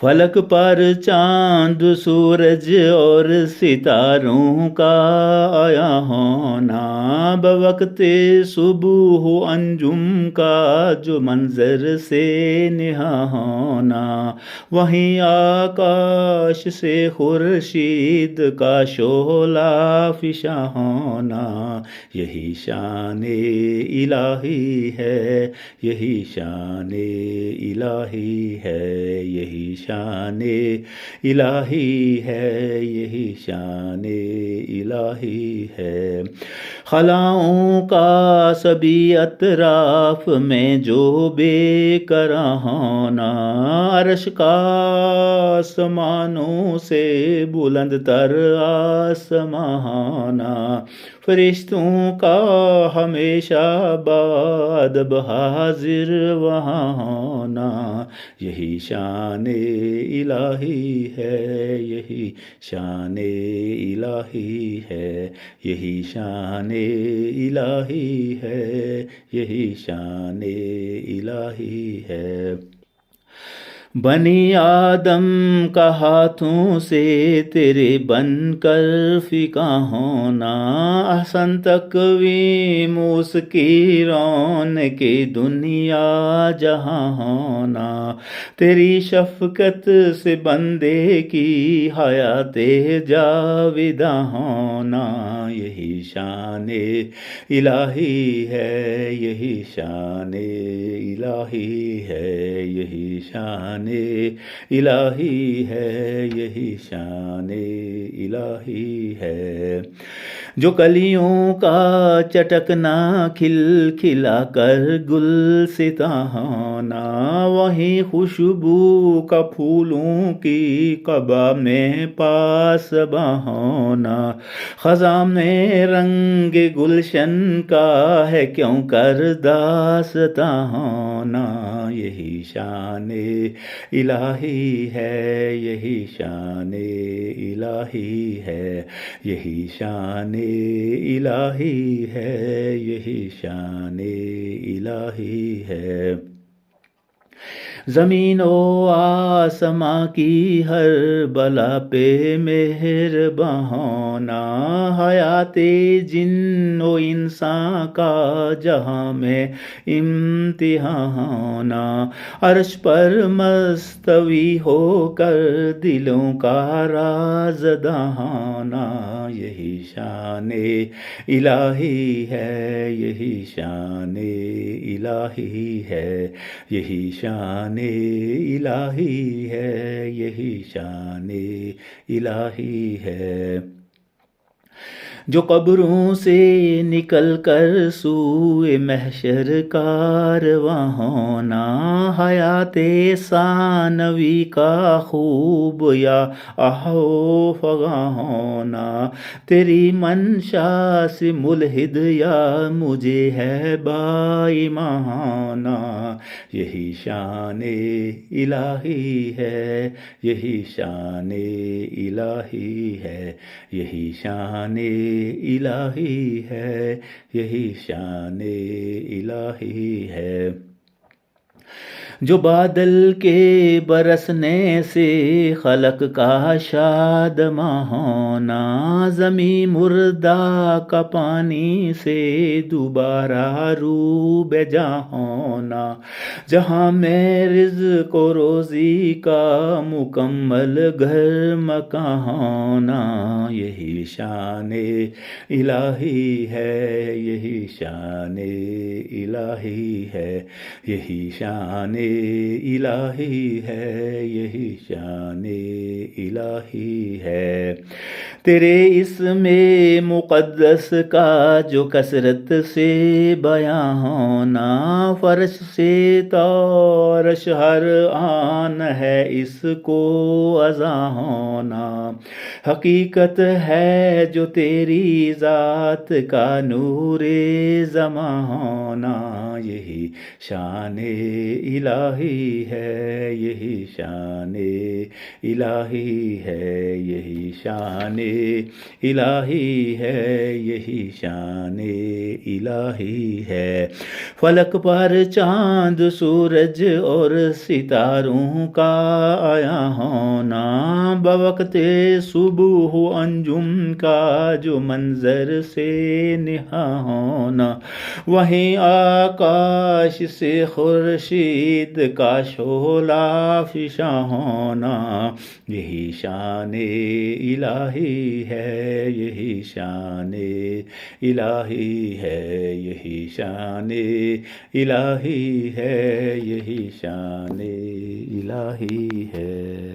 فلک پر چاند، سورج اور ستاروں کا آیا ہونا۔ بوقت صبح ہو انجم کا جو منظر سے نہا ہونا۔ وہیں آکاش سے خورشید کا شولا فشا ہونا۔ یہی شان الہی ہے، یہی شان الہی ہے، یہی شان الہی ہے یہی شان الہی ہے۔ خلاؤں کا سبھی اطراف میں جو بے کرا عرش کا آسمانوں سے بلند تر آسمانا فرشتوں کا ہمیشہ باد بحاضر وہاں ہونا یہی شان الہی ہے، یہی شان الہی ہے، یہی شان الہی ہے یہی شان الہی ہے۔ بنی آدم کا ہاتھوں سے تیرے بن کر فکا ہونا، احسن تقویم اس کی رون کے دنیا جہاں ہونا۔ تیری شفقت سے بندے کی حیات جاویدہ ہونا۔ یہی شان الہی ہے، یہی شان الہی ہے، یہی شان الہی ہے یہی شان الہی ہے جو کلیوں کا چٹکنا کھل کھلا کر گل ستا ہونا وہیں خوشبو کا پھولوں کی قبا میں پاس ہونا خزاں میں رنگ گلشن کا ہے کیوں کر داستا ہونا یہی شان الہی ہے، یہی شان الہی ہے، یہی شان الہی ہے یہی شان الہی ہے۔ زمین و آسماں کی ہر بلا پہ مہر بہونا حیات جن و انسان کا جہاں میں امتحان ہونا عرش پر مستوی ہو کر دلوں کا راز دہانا یہی شان الہی ہے، یہی شان الہی ہے، یہی شان الہی ہے یہی شان الہی ہے۔ جو قبروں سے نکل کر سوئے محشر کارواں ہونا، حیات ثانوی کا خوب یا اہو فغا ہونا۔ تیری منشا سے ملحد یا مجھے ہے بائی مہانا یہی شان الہی ہے، یہی شان الہی ہے، یہی شان الہی ہے یہی شان الہی ہے۔ جو بادل کے برسنے سے خلق کا شاد ہونا زمیں مردہ کا پانی سے دوبارہ رو بجا ہونا جہاں میں رزق و روزی کا مکمل گھر مکان ہونا یہی شان الہی ہے، یہی شان الہی ہے، یہی شان الہی ہے یہی شان الہی ہے۔ تیرے اس میں مقدس کا جو کثرت سے بیاں ہونا فرش سے تورش ہر آن ہے اس کو ازا ہونا۔ حقیقت ہے جو تیری ذات کا نور زماں ہونا۔ یہی شان الہی ہے، یہی شان الہی ہے، یہی شان الہی ہے، یہی شان الہی ہے۔ فلک پر چاند، سورج اور ستاروں کا آیا ہونا۔ بوقت صبح انجم کا جو منظر سے نہا ہونا۔ وہیں آکاش سے خورشید کا شولا فشا ہونا۔ یہی شان الہی ہے یہی شان الہی ہے یہی شان الہی ہے یہی شان الہی ہے۔